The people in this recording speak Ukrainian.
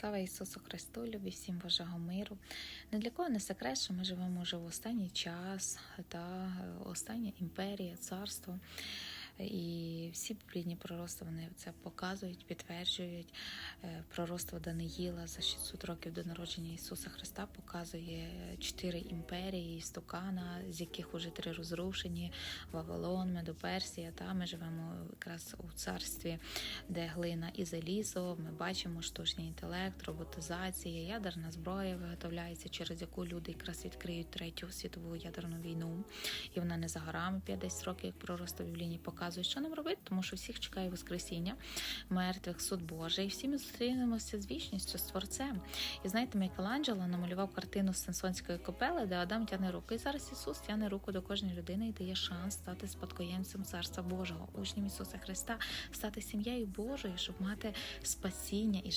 Слава Ісусу Христу, любі всім Божого миру. Не для кого не секрет, що ми живемо вже в останній час та е, остання імперія, царство. І всі біблійні пророцтва вони це показують, підтверджують. Е, Пророцтво Даниїла за 600 років до народження Ісуса Христа показує чотири імперії істукана, з яких уже три розрушені: Вавилон, Медоперсія. Та ми живемо якраз у царстві, де глина і залізо. Ми бачимо штучний інтелект, роботизація, ядерна зброя виготовляється, через яку люди якраз відкриють третю світову ядерну війну. І вона не за горами 50 років, як пророцтво біблійні показують, що нам робити, тому що всіх чекає Воскресіння, мертвих, суд Божий. І всі ми зустрінемося з вічністю, з творцем. І знаєте, Мікеланджело намалював картину Сенсонської копели, де Адам тяне руку. І зараз Ісус тяне руку до кожної людини і дає шанс стати спадкоємцем Царства Божого, учнем Ісуса Христа, стати сім'єю Божою, щоб мати спасіння і життя.